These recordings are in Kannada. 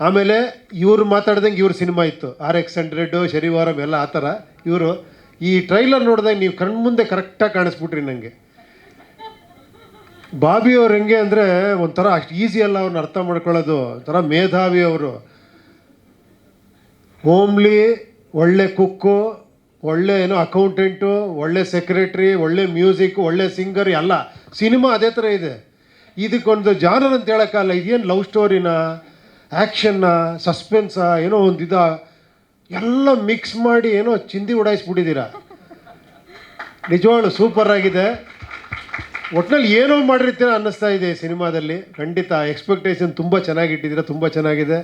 ಆಮೇಲೆ ಇವ್ರು ಮಾತಾಡ್ದಂಗೆ ಇವ್ರ ಸಿನಿಮಾ ಇತ್ತು. ಆರ್ ಎಕ್ಸ್ ಹಂಡ್ರೆಡ್, ಶನಿವಾರಂ ಎಲ್ಲ ಆ ಥರ. ಇವರು ಈ ಟ್ರೈಲರ್ ನೋಡಿದಾಗ ನೀವು ಕಣ್ಮುಂದೆ ಕರೆಕ್ಟಾಗಿ ಕಾಣಿಸ್ಬಿಟ್ರಿ ನನಗೆ ಬಾಬಿ ಅವ್ರು ಹೆಂಗೆ ಅಂದರೆ ಒಂಥರ ಅಷ್ಟು ಈಸಿ ಅಲ್ಲ ಅವ್ರನ್ನ ಅರ್ಥ ಮಾಡ್ಕೊಳ್ಳೋದು. ಒಂಥರ ಮೇಧಾವಿ ಅವರು. ಹೋಮ್ಲಿ ಒಳ್ಳೆ ಕುಕ್ಕು ಒಳ್ಳೆ ಏನೋ ಅಕೌಂಟೆಂಟು ಒಳ್ಳೆ ಸೆಕ್ರೆಟ್ರಿ ಒಳ್ಳೆ ಮ್ಯೂಸಿಕ್ ಒಳ್ಳೆ ಸಿಂಗರ್ ಎಲ್ಲ. ಸಿನಿಮಾ ಅದೇ ಥರ ಇದೆ. ಇದಕ್ಕೊಂದು ಜಾನರ್ ಅಂತ ಹೇಳೋಕ್ಕಲ್ಲ ಇದೇನು ಲವ್ ಸ್ಟೋರಿನ ಆ್ಯಕ್ಷನ್ನ ಸಸ್ಪೆನ್ಸ ಏನೋ ಒಂದು ಇದ ಎಲ್ಲ ಮಿಕ್ಸ್ ಮಾಡಿ ಏನೋ ಚಿಂದಿ ಉಡಾಯಿಸ್ಬಿಟ್ಟಿದ್ದೀರಾ? ನಿಜವಾಗ್ಲು ಸೂಪರ್ ಆಗಿದೆ. ಒಟ್ನಲ್ಲಿ ಏನೋ ಮಾಡಿರ್ತೀರ ಅನ್ನಿಸ್ತಾ ಇದೆ ಸಿನಿಮಾದಲ್ಲಿ. ಖಂಡಿತ ಎಕ್ಸ್ಪೆಕ್ಟೇಷನ್ ತುಂಬ ಚೆನ್ನಾಗಿಟ್ಟಿದ್ದೀರಾ ತುಂಬ ಚೆನ್ನಾಗಿದೆ.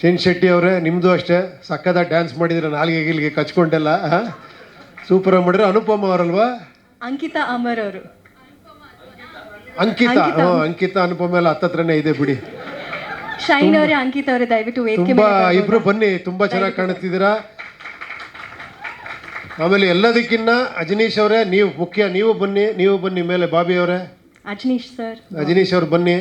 ಶೆನ್ ಶೆಟ್ಟಿ ಅವರೇ ನಿಮ್ಮದು ಅಷ್ಟೇ. ಸಕ್ಕದ ಡ್ಯಾನ್ಸ್ ಮಾಡಿದ್ದೀರ ನಾಲ್ಗೆ ಗಿಲ್ಗೆ ಕಚ್ಕೊಂಡೆಲ್ಲ ಸೂಪರಾಗಿ ಮಾಡಿದ್ರೆ ಅನುಪಮ ಅವರಲ್ವಾ? ಅಂಕಿತಾ ಅಮರ್ ಅವರು. ಅಂಕಿತಾ ಹ್ಞೂ ಅಂಕಿತಾ ಅನುಪಮ ಎಲ್ಲ ಹತ್ತತ್ರನೇ ಇದೆ ಬಿಡಿ. ಶೈನ್ ಅವರೇ ಅಂಕಿತ್ ಅವರೇ ದಯವಿಟ್ಟು ವೇದಿಕೆ ತುಂಬ ಇಬ್ರು ಬನ್ನಿ ತುಂಬಾ ಚೆನ್ನಾಗಿ ಕಾಣುತ್ತಿದ್ದೀರಾ? ಆಮೇಲೆ ಎಲ್ಲದಕ್ಕಿನ್ನ ಅಜನೀಶ್ ಅವರೇ ನೀವು ಮುಖ್ಯ ನೀವು ಬನ್ನಿ ನೀವು ಬನ್ನಿ ಮೇಲೆ ಬಾಬಿ ಅವರೇ. ಅಜನೀಶ್ ಸರ್. ಅಜನೀಶ್ ಅವ್ರು ಬನ್ನಿ.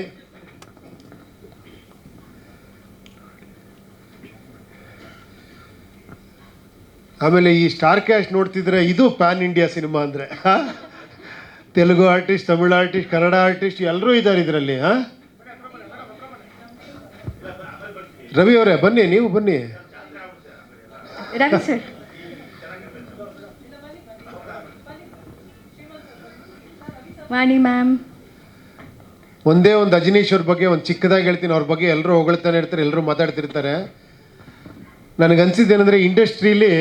ಆಮೇಲೆ ಈ ಸ್ಟಾರ್ ಕ್ಯಾಶ್ ನೋಡ್ತಿದ್ರೆ ಇದು ಪ್ಯಾನ್ ಇಂಡಿಯಾ ಸಿನಿಮಾ ಅಂದರೆ Telugu artist Tamil artist Kannada artist ಎಲ್ಲರೂ ಇದ್ದಾರೆ ಇದರಲ್ಲಿ ಹಾಂ? ರವಿ ಅವರೇ ಬನ್ನಿ ನೀವು ಬನ್ನಿ. ರವಿ ಸರ್. ವಾಣಿ ಮ್ಯಾಮ್. ಒಂದೇ ಒಂದು ಅಜನೀಶ್ ಅವ್ರ ಬಗ್ಗೆ ಒಂದು ಚಿಕ್ಕದಾಗಿ ಹೇಳ್ತೀನಿ ಅವ್ರ ಬಗ್ಗೆ ಎಲ್ಲರೂ ಹೊಗಳ್ತಾನೆ ಇರ್ತಾರೆ ಎಲ್ಲರೂ ಮಾತಾಡ್ತಿರ್ತಾರೆ. ನನಗನ್ಸಿದ್ದೇನೆಂದರೆ ಇಂಡಸ್ಟ್ರೀಲಿ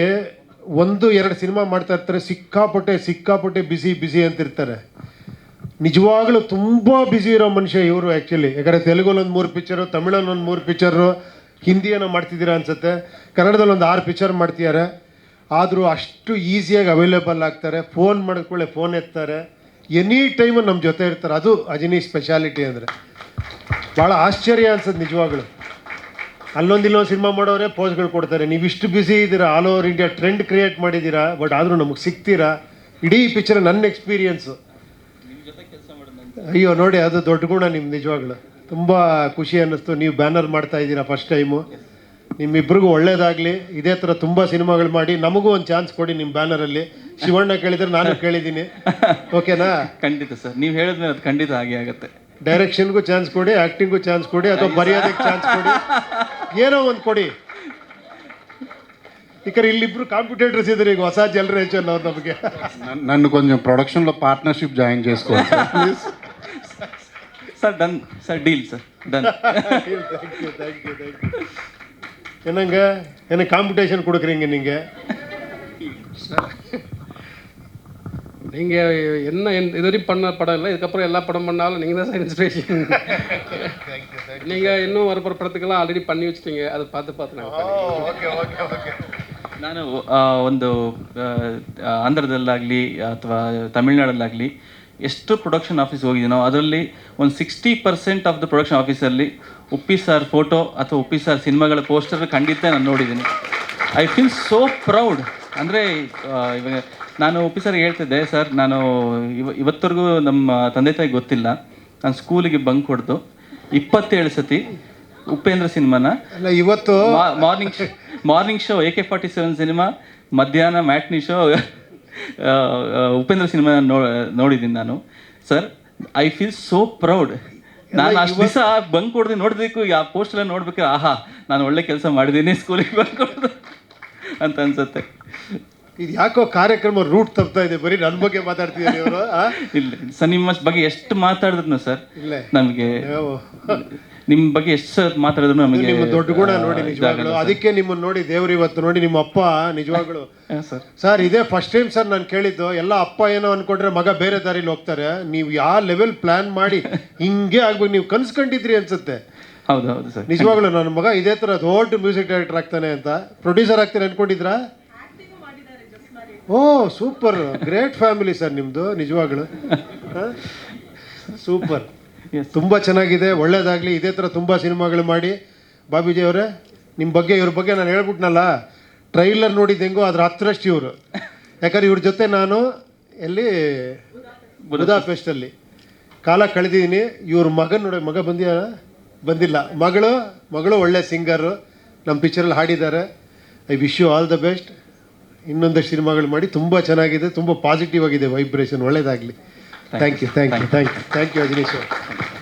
ಒಂದು ಎರಡು ಸಿನಿಮಾ ಮಾಡ್ತಾ ಇರ್ತಾರೆ ಸಿಕ್ಕಾಪಟ್ಟೆ ಸಿಕ್ಕಾಪಟ್ಟೆ ಬಿಸಿ ಬಿಸಿ ಅಂತಿರ್ತಾರೆ. ನಿಜವಾಗ್ಲೂ ತುಂಬ ಬ್ಯುಸಿ ಇರೋ ಮನುಷ್ಯ ಇವರು ಆ್ಯಕ್ಚುಲಿ ಯಾಕಂದರೆ ತೆಲುಗಲ್ಲಿ ಒಂದು ಮೂರು ಪಿಕ್ಚರು ತಮಿಳಲ್ಲಿ ಒಂದು ಮೂರು ಪಿಕ್ಚರು ಹಿಂದಿಯನ್ನು ಮಾಡ್ತಿದ್ದೀರಾ ಅನ್ಸುತ್ತೆ. ಕನ್ನಡದಲ್ಲಿ ಒಂದು ಆರು ಪಿಕ್ಚರ್ ಮಾಡ್ತಿದ್ದಾರೆ. ಆದರೂ ಅಷ್ಟು ಈಸಿಯಾಗಿ ಅವೈಲೇಬಲ್ ಆಗ್ತಾರೆ. ಫೋನ್ ಮಾಡಿದ್ಕೊಳ್ಳೆ ಫೋನ್ ಎತ್ತಾರೆ. ಎನಿ ಟೈಮು ನಮ್ಮ ಜೊತೆ ಇರ್ತಾರೆ. ಅದು ಅಜಿನಿ ಸ್ಪೆಷಾಲಿಟಿ ಅಂದರೆ. ಭಾಳ ಆಶ್ಚರ್ಯ ಅನ್ಸುತ್ತೆ ನಿಜವಾಗ್ಲು. ಅಲ್ಲೊಂದು ಇಲ್ಲೊಂದು ಸಿನಿಮಾ ಮಾಡೋರೇ ಪೋಸ್ಗಳು ಕೊಡ್ತಾರೆ. ನೀವು ಇಷ್ಟು ಬ್ಯುಸಿ ಇದ್ದೀರಾ? All over India trend create ಮಾಡಿದ್ದೀರಾ? ಬಟ್ ಆದರೂ ನಮಗೆ ಸಿಗ್ತೀರಾ? ಇಡೀ ಪಿಕ್ಚರ್ ನನ್ನ ಎಕ್ಸ್ಪೀರಿಯನ್ಸು ಅಯ್ಯೋ ನೋಡಿ ಅದು ದೊಡ್ಡ ಗುಣ ನಿಮ್ಮ ನಿಜವಾಗ್ಲು. ತುಂಬ ಖುಷಿ ಅನ್ನಿಸ್ತು ನೀವು ಬ್ಯಾನರ್ ಮಾಡ್ತಾ ಇದ್ದೀರಾ ಫಸ್ಟ್ ಟೈಮು ನಿಮ್ಮಿಬ್ರಿಗೂ ಒಳ್ಳೇದಾಗಲಿ ಇದೇ ಥರ ತುಂಬ ಸಿನಿಮಾಗಳು ಮಾಡಿ ನಮಗೂ ಒಂದು ಚಾನ್ಸ್ ಕೊಡಿ ನಿಮ್ಮ ಬ್ಯಾನರಲ್ಲಿ ಶಿವಣ್ಣ ಕೇಳಿದ್ರೆ ನಾನು ಕೇಳಿದ್ದೀನಿ ಓಕೆನಾ ಖಂಡಿತ ಸರ್ ನೀವು ಹೇಳಿದ್ಮೇಲೆ ಅದು ಖಂಡಿತ ಹಾಗೆ ಆಗುತ್ತೆ ಡೈರೆಕ್ಷನ್ಗೂ ಚಾನ್ಸ್ ಕೊಡಿ ಆ್ಯಕ್ಟಿಂಗೂ ಚಾನ್ಸ್ ಕೊಡಿ ಅಥವಾ ಬರೆಯೋದಕ್ಕೆ ಚಾನ್ಸ್ ಕೊಡಿ ಏನೋ ಒಂದು ಕೊಡಿ ఇక్కడ ఇల్లిప్పుడు కాంపిటేటర్స్ ఇద్దరు ಈಗ ಹೊಸ ಜನರೇಷನ್ ಅವ್ರು ನಮಗೆ నన్ను- నన్ను కొంచెం ప్రొడక్షన్లో పార్ట్నర్షిప్ జాయిన్ చేసుకోవాలి sir please Sir done sir deal sir done thank you thank you thank you என்னங்க எனக்கு காம்படிஷன் கொடுக்குறீங்க நீங்கள் நீங்கள் என்ன என் இதுவரையும் பண்ண படம் இல்லை இதுக்கப்புறம் எல்லா படம் பண்ணாலும் நீங்கள் தான் சார் இன்ஸ்பிரேஷன் நீங்கள் இன்னும் வர படத்துக்கெல்லாம் ஆல்ரெடி பண்ணி வச்சிட்டீங்க அதை பார்த்து பார்த்து நாங்கள் பண்ணிக்கிறோம். ಓಕೆ ಓಕೆ ಓಕೆ ನಾನು ಆ, ಒಂದು ಆ, ಆಂಧ್ರದಲ್ಲಾಗಲಿ ಅಥವಾ ತಮಿಳ್ನಾಡಲ್ಲಾಗಲಿ ಎಷ್ಟು ಪ್ರೊಡಕ್ಷನ್ ಆಫೀಸ್ ಹೋಗಿದ್ದೀನೋ ಅದರಲ್ಲಿ ಒಂದು sixty percent of the production ಆಫೀಸಲ್ಲಿ ಉಪ್ಪಿ ಸರ್ ಫೋಟೋ ಅಥವಾ ಉಪ್ಪಿ ಸರ್ ಸಿನಿಮಾಗಳ ಪೋಸ್ಟರ್ ಖಂಡಿತ ನಾನು ನೋಡಿದ್ದೀನಿ. ಐ ಫೀಲ್ ಸೋ ಪ್ರೌಡ್ ಅಂದರೆ ಇವಾಗ ನಾನು ಉಪ್ಪಿ ಸರ್ ಹೇಳ್ತಿದ್ದೆ ಸರ್ ನಾನು ಇವ ಇವತ್ತರೆಗೂ ನಮ್ಮ ತಂದೆ ತಾಯಿ ಗೊತ್ತಿಲ್ಲ. ನಾನು ಸ್ಕೂಲಿಗೆ ಬಂಕ್ ಹೊಡೆದು ಇಪ್ಪತ್ತೇಳು ಸತಿ ಉಪೇಂದ್ರ ಸಿನಿಮಾನ ಇವತ್ತು morning morning show A K forty seven cinema ಮಧ್ಯಾಹ್ನ ಮ್ಯಾಟ್ನಿ ಶೋ ಉಪೇಂದ್ರ ಸಿನಿಮಾ ನೋ ನೋಡಿದ್ದೀನಿ ನಾನು. Sir I feel so proud ನಾನು ಅಷ್ಟು ದಿವಸ ಬಂಕ್ ಕೊಡ್ದು ನೋಡಬೇಕು ಆ ಪೋಸ್ಟ್ ಎಲ್ಲ ನೋಡ್ಬೇಕು ಆಹಾ ನಾನು ಒಳ್ಳೆ ಕೆಲಸ ಮಾಡಿದ್ದೀನಿ ಸ್ಕೂಲಿಗೆ ಬಂಕ್ ಅಂತ ಅನ್ಸುತ್ತೆ. ಇದು ಯಾಕೋ ಕಾರ್ಯಕ್ರಮ ರೂಟ್ ತಪ್ತಾ ಇದೆ? ಬರೀ ನನ್ನ ಬಗ್ಗೆ ಮಾತಾಡ್ತಿದ್ದಾರೆ ಇವರು ಇಲ್ಲ ಸರ್ ನಿಮ್ಮ ಬಗ್ಗೆ ಎಷ್ಟು ಮಾತಾಡಿದ್ರು ಸರ್ ಇಲ್ಲ. ನಮಗೆ ನಿಮ್ಮ ಬಗ್ಗೆ ಎಷ್ಟು ಸರ್ ಮಾತಾಡಿದ್ರು ನಮಗೆ ನಿಮ್ಮ ದೊಡ್ಡ ಗುಣ ನೋಡಿ ನಿಜವಾಗ್ಲು. ಅದಕ್ಕೆ ನಿಮ್ಮನ್ನ ನೋಡಿ ದೇವ್ರು ಇವತ್ತು ನೋಡಿ ನಿಮ್ಮ ಅಪ್ಪ ನಿಜವಾಗ್ಲು. ಸರ್. ಸರ್ ಇದೇ ಫಸ್ಟ್ ಟೈಮ್ ಸರ್ ನಾನು ಕೇಳಿದ್ದು ಎಲ್ಲ ಅಪ್ಪ ಏನೋ ಅನ್ಕೊಂಡ್ರೆ ಮಗ ಬೇರೆ ದಾರಿಲಿ ಹೋಗ್ತಾರೆ. ನೀವು ಯಾವ ಲೆವೆಲ್ ಪ್ಲಾನ್ ಮಾಡಿ ಹಿಂಗೆ ಆಗ್ಬೇಕು ನೀವು ಕನ್ಸ್ಕೊಂಡಿದ್ರಿ ಅನ್ಸುತ್ತೆ. ಹೌದು ಹೌದು ಸರ್. ನಿಜವಾಗ್ಲು ನನ್ನ ಮಗ ಇದೇ ತರ ದೊಡ್ಡ ಮ್ಯೂಸಿಕ್ ಡೈರೆಕ್ಟರ್ ಆಗ್ತಾನೆ ಅಂತ. ಪ್ರೊಡ್ಯೂಸರ್ ಆಗ್ತಾರೆ ಅನ್ಕೊಂಡಿದ್ರಾ? Oh super great family sir ನಿಮ್ಮದು ನಿಜವಾಗ್ಲು. ಸೂಪರ್ ತುಂಬ ಚೆನ್ನಾಗಿದೆ, ಒಳ್ಳೇದಾಗಲಿ. ಇದೇ ಥರ ತುಂಬ ಸಿನಿಮಾಗಳು ಮಾಡಿ. ಬಾಬೀಜಿ ಅವರೇ ನಿಮ್ಮ ಬಗ್ಗೆ, ಇವ್ರ ಬಗ್ಗೆ ನಾನು ಹೇಳ್ಬಿಟ್ನಲ್ಲ, ಟ್ರೈಲರ್ ನೋಡಿದ್ದು ಹೆಂಗೋ ಅದ್ರ ಹತ್ರಷ್ಟು ಇವರು. ಯಾಕಂದ್ರೆ ಇವ್ರ ಜೊತೆ ನಾನು ಎಲ್ಲಿ? ಬುದಾಪೆಸ್ಟಲ್ಲಿ. ಕಾಲ ಕಳೆದಿದ್ದೀನಿ ಇವ್ರ ಮಗನ ನೋಡಿ, ಮಗ ಬಂದಿಯ? ಬಂದಿಲ್ಲ. ಮಗಳು ಮಗಳು ಒಳ್ಳೆ ಸಿಂಗರು ನಮ್ಮ ಪಿಕ್ಚರಲ್ಲಿ ಹಾಡಿದ್ದಾರೆ. I wish you all the best. ಇನ್ನೊಂದಷ್ಟು ಸಿನಿಮಾಗಳು ಮಾಡಿ ತುಂಬ ಚೆನ್ನಾಗಿದೆ, ತುಂಬ ಪಾಸಿಟಿವ್ ಆಗಿದೆ ವೈಬ್ರೇಷನ್ ಒಳ್ಳೇದಾಗಲಿ. Thank you thank you thank you thank you Ajaneesh